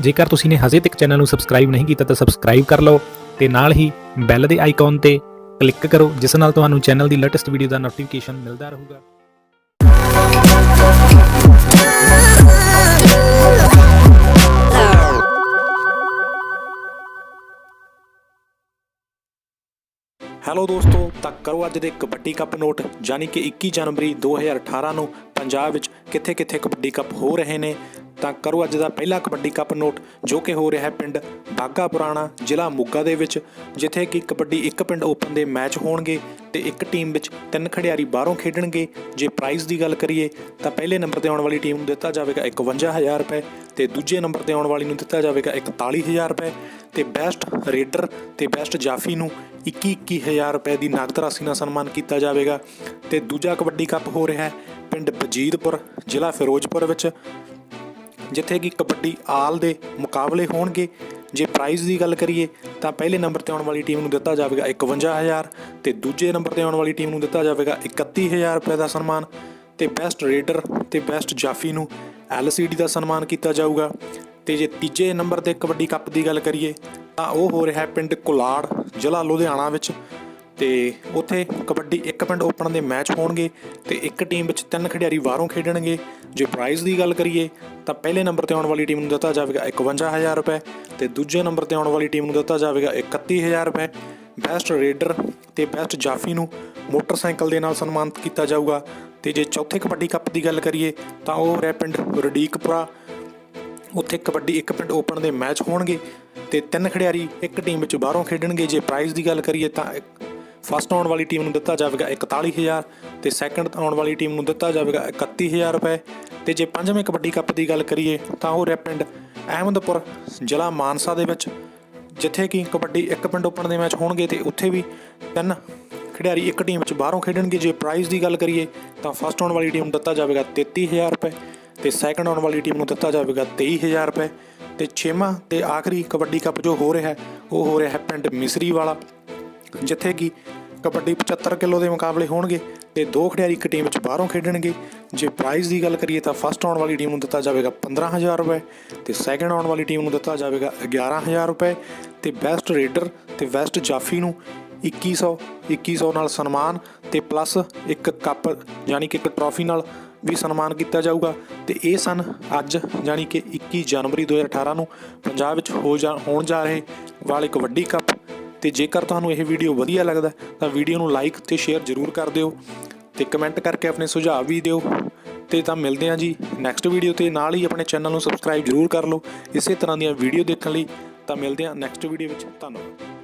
ਜੇਕਰ ਤੁਸੀਂ ਨੇ ਹਜੇ ਤੱਕ ਚੈਨਲ ਨੂੰ ਸਬਸਕ੍ਰਾਈਬ ਨਹੀਂ ਕੀਤਾ, ਤਾਂ ਸਬਸਕ੍ਰਾਈਬ ਕਰ ਲਓ ਤੇ ਨਾਲ ਹੀ ਬੈਲ ਦੇ ਆਈਕਨ ਤੇ ਕਲਿੱਕ ਕਰੋ, ਜਿਸ ਨਾਲ ਤੁਹਾਨੂੰ ਚੈਨਲ ਦੀ ਲੇਟੈਸਟ ਵੀਡੀਓ ਦਾ ਨੋਟੀਫਿਕੇਸ਼ਨ ਮਿਲਦਾ ਰਹੂਗਾ। ਹੈਲੋ ਦੋਸਤੋ, ਤਾਂ ਕਰੋ ਅੱਜ ਦੇ ਕਬੱਡੀ ਕੱਪ ਨੋਟ, ਯਾਨੀ ਕਿ 21 ਜਨਵਰੀ 2018 ਨੂੰ ਪੰਜਾਬ ਵਿੱਚ ਕਿੱਥੇ-ਕਿੱਥੇ ਕਬੱਡੀ ਕੱਪ ਹੋ ਰਹੇ ਨੇ। ਤਾਂ ਕਰੋ ਅੱਜ ਦਾ ਪਹਿਲਾ ਕਬੱਡੀ ਕੱਪ ਨੋਟ, ਜੋ ਕਿ ਹੋ ਰਿਹਾ ਹੈ ਪਿੰਡ ਬਾਗਾ ਪੁਰਾਣਾ, ਜ਼ਿਲ੍ਹਾ ਮੋਗਾ ਦੇ ਵਿੱਚ, ਜਿੱਥੇ ਕਿ ਕਬੱਡੀ ਇੱਕ ਪਿੰਡ ਓਪਨ ਦੇ ਮੈਚ ਹੋਣਗੇ ਤੇ ਇੱਕ ਟੀਮ ਵਿੱਚ ਤਿੰਨ ਖਿਡਾਰੀ ਬਾਹਰੋਂ ਖੇਡਣਗੇ। ਜੇ ਪ੍ਰਾਈਜ਼ ਦੀ ਗੱਲ ਕਰੀਏ, ਤਾਂ ਪਹਿਲੇ ਨੰਬਰ ਤੇ ਆਉਣ ਵਾਲੀ ਟੀਮ ਨੂੰ ਦਿੱਤਾ ਜਾਵੇਗਾ 51000 ਰੁਪਏ ਤੇ ਦੂਜੇ ਨੰਬਰ ਤੇ ਆਉਣ ਵਾਲੀ ਨੂੰ ਦਿੱਤਾ ਜਾਵੇਗਾ 41000 ਰੁਪਏ ਤੇ ਬੈਸਟ ਰੇਡਰ ਤੇ ਬੈਸਟ ਜਾਫੀ ਨੂੰ 21-21000 ਰੁਪਏ ਦੀ ਨਗਦ ਰਾਸ਼ੀ ਨਾਲ ਸਨਮਾਨ ਕੀਤਾ ਜਾਵੇਗਾ। ਤੇ ਦੂਜਾ ਕਬੱਡੀ ਕੱਪ ਹੋ ਰਿਹਾ ਹੈ ਪਿੰਡ ਬਜੀਦਪੁਰ, ਜ਼ਿਲ੍ਹਾ ਫਿਰੋਜ਼ਪੁਰ ਵਿੱਚ ਜਿੱਥੇ ਕਿ ਕਬੱਡੀ ਆਲ ਦੇ ਮੁਕਾਬਲੇ ਹੋਣਗੇ। ਜੇ ਪ੍ਰਾਈਜ਼ ਦੀ ਗੱਲ ਕਰੀਏ, ਤਾਂ ਪਹਿਲੇ ਨੰਬਰ ਤੇ ਆਉਣ ਵਾਲੀ ਟੀਮ ਨੂੰ ਦਿੱਤਾ ਜਾਵੇਗਾ 51000 ਤੇ ਦੂਜੇ ਨੰਬਰ ਤੇ ਆਉਣ ਵਾਲੀ ਟੀਮ ਨੂੰ ਦਿੱਤਾ ਜਾਵੇਗਾ 31000 ਰੁਪਏ ਦਾ ਸਨਮਾਨ ਤੇ ਬੈਸਟ ਰੇਡਰ ਤੇ ਬੈਸਟ ਜਾਫੀ ਨੂੰ LCD ਦਾ ਸਨਮਾਨ ਕੀਤਾ ਜਾਊਗਾ। ਤੇ ਜੇ ਤੀਜੇ ਨੰਬਰ ਤੇ ਕਬੱਡੀ ਕੱਪ ਦੀ ਗੱਲ ਕਰੀਏ, ਤਾਂ ਉਹ ਹੋ ਰਿਹਾ ਪਿੰਡ ਕੁਲਾੜ, ਜ਼ਿਲ੍ਹਾ ਲੁਧਿਆਣਾ ਵਿੱਚ। ਤੇ ਉੱਥੇ ਕਬੱਡੀ ਇੱਕ ਪਿੰਡ ਓਪਨ ਦੇ ਮੈਚ ਹੋਣਗੇ ਤੇ ਇੱਕ ਟੀਮ ਵਿੱਚ ਤਿੰਨ ਖਿਡਾਰੀ ਬਾਹਰੋਂ ਖੇਡਣਗੇ। ਜੇ ਪ੍ਰਾਈਜ਼ ਦੀ ਗੱਲ ਕਰੀਏ, ਤਾਂ ਪਹਿਲੇ ਨੰਬਰ ਤੇ ਆਉਣ ਵਾਲੀ ਟੀਮ ਨੂੰ ਦਿੱਤਾ ਜਾਵੇਗਾ 51000 ਰੁਪਏ ਤੇ ਦੂਜੇ ਨੰਬਰ ਤੇ ਆਉਣ ਵਾਲੀ ਟੀਮ ਨੂੰ ਦਿੱਤਾ ਜਾਵੇਗਾ 31000 ਰੁਪਏ। ਬੈਸਟ ਰੇਡਰ ਤੇ ਬੈਸਟ ਜਾਫੀ ਨੂੰ ਮੋਟਰਸਾਈਕਲ ਦੇ ਨਾਲ ਸਨਮਾਨਿਤ ਕੀਤਾ ਜਾਊਗਾ। ਤੇ ਜੇ ਚੌਥੇ ਕਬੱਡੀ ਕੱਪ ਦੀ ਗੱਲ ਕਰੀਏ, ਤਾਂ ਉਹ ਰਹਿ ਪਿੰਡ ਰਡੀਕਪੁਰਾ। ਉੱਥੇ ਕਬੱਡੀ ਇੱਕ ਪਿੰਡ ਓਪਨ ਦੇ ਮੈਚ ਹੋਣਗੇ ਤੇ ਤਿੰਨ ਖਿਡਾਰੀ ਇੱਕ ਟੀਮ ਵਿੱਚ ਬਾਹਰੋਂ ਖੇਡਣਗੇ। ਜੇ ਪ੍ਰਾਈਜ਼ ਦੀ ਗੱਲ ਕਰੀਏ, ਤਾਂ ਫਸਟ ਆਉਣ ਵਾਲੀ ਟੀਮ ਨੂੰ ਦਿੱਤਾ ਜਾਵੇਗਾ 41000 ਤੇ ਸੈਕੰਡ ਆਉਣ ਵਾਲੀ ਟੀਮ ਨੂੰ ਦਿੱਤਾ ਜਾਵੇਗਾ 31000 ਰੁਪਏ। ਤੇ ਜੇ ਪੰਜਵੇਂ ਕਬੱਡੀ ਕੱਪ ਦੀ ਗੱਲ ਕਰੀਏ, ਤਾਂ ਉਹ ਰਿਹਾ ਪਿੰਡ ਅਹਿਮਦਪੁਰ, ਜ਼ਿਲ੍ਹਾ ਮਾਨਸਾ ਦੇ ਵਿੱਚ। ਜਿੱਥੇ ਕਿ ਕਬੱਡੀ ਇੱਕ ਪਿੰਡ ਓਪਨ ਦੇ ਮੈਚ ਹੋਣਗੇ ਤੇ ਉੱਥੇ ਵੀ ਤਿੰਨ ਖਿਡਾਰੀ ਇੱਕ ਟੀਮ ਵਿੱਚ ਬਾਹਰੋਂ ਖੇਡਣਗੇ। ਜੇ ਪ੍ਰਾਈਜ਼ ਦੀ ਗੱਲ ਕਰੀਏ, ਤਾਂ ਫਸਟ ਆਉਣ ਵਾਲੀ ਟੀਮ ਨੂੰ ਦਿੱਤਾ ਜਾਵੇਗਾ 33000 ਰੁਪਏ ਤੇ ਸੈਕੰਡ ਆਉਣ ਵਾਲੀ ਟੀਮ ਨੂੰ ਦਿੱਤਾ ਜਾਵੇਗਾ 23000 ਰੁਪਏ। ਤੇ ਛੇਵਾਂ ਤੇ ਆਖਰੀ ਕਬੱਡੀ ਕੱਪ ਜੋ ਹੋ ਰਿਹਾ ਹੈ ਉਹ ਹੋ ਰਿਹਾ ਹੈ ਪਿੰਡ ਮਿਸਰੀ ਵਾਲਾ ਜਿੱਥੇ ਕਿ ਕਬੱਡੀ 75 ਕਿਲੋ ਦੇ ਮੁਕਾਬਲੇ ਹੋਣਗੇ ਤੇ ਦੋ ਖਿਡਾਰੀ ਇੱਕ ਟੀਮ ਵਿੱਚ ਬਾਹਰੋਂ ਖੇਡਣਗੇ। ਜੇ ਪ੍ਰਾਈਜ਼ ਦੀ ਗੱਲ ਕਰੀਏ ਤਾਂ ਫਸਟ ਆਉਣ ਵਾਲੀ ਟੀਮ ਨੂੰ ਦਿੱਤਾ ਜਾਵੇਗਾ 15000 ਰੁਪਏ ਤੇ ਸੈਕੰਡ ਆਉਣ ਵਾਲੀ ਟੀਮ ਨੂੰ ਦਿੱਤਾ ਜਾਵੇਗਾ 11000 ਰੁਪਏ ਤੇ ਬੈਸਟ ਰੇਡਰ ਤੇ ਬੈਸਟ ਜਾਫੀ ਨੂੰ 2100 2100 ਨਾਲ ਸਨਮਾਨ ਤੇ ਪਲੱਸ ਇੱਕ ਕੱਪ ਯਾਨੀ ਕਿ ਇੱਕ ਟਰੋਫੀ ਨਾਲ ਵੀ ਸਨਮਾਨ ਕੀਤਾ ਜਾਊਗਾ। ਤੇ ਇਹ ਸਨ ਅੱਜ ਯਾਨੀ ਕਿ 21 ਜਨਵਰੀ 2018 ਨੂੰ ਪੰਜਾਬ ਵਿੱਚ ਹੋ ਜਾ, ਹੋਣ ਜਾ ਰਹੇ ਵਾਲੇ ਕਬੱਡੀ ਕੱਪ ਤੇ ਜੇਕਰ ਤੁਹਾਨੂੰ ਇਹ ਵੀਡੀਓ ਵਧੀਆ ਲੱਗਦਾ ਤਾਂ ਵੀਡੀਓ ਨੂੰ ਲਾਈਕ ਤੇ ਸ਼ੇਅਰ ਜ਼ਰੂਰ ਕਰ ਦਿਓ ਤੇ ਕਮੈਂਟ ਕਰਕੇ ਆਪਣੇ ਸੁਝਾਅ ਵੀ ਦਿਓ। ਤੇ ਤਾਂ ਮਿਲਦੇ ਹਾਂ ਜੀ ਨੈਕਸਟ ਵੀਡੀਓ ਤੇ। ਨਾਲ ਹੀ ਆਪਣੇ ਚੈਨਲ ਨੂੰ ਸਬਸਕ੍ਰਾਈਬ ਜ਼ਰੂਰ ਕਰ ਲਓ। ਇਸੇ ਤਰ੍ਹਾਂ ਦੀਆਂ ਵੀਡੀਓ ਦੇਖਣ ਲਈ ਤਾਂ ਮਿਲਦੇ ਹਾਂ ਨੈਕਸਟ ਵੀਡੀਓ ਵਿੱਚ। ਧੰਨਵਾਦ।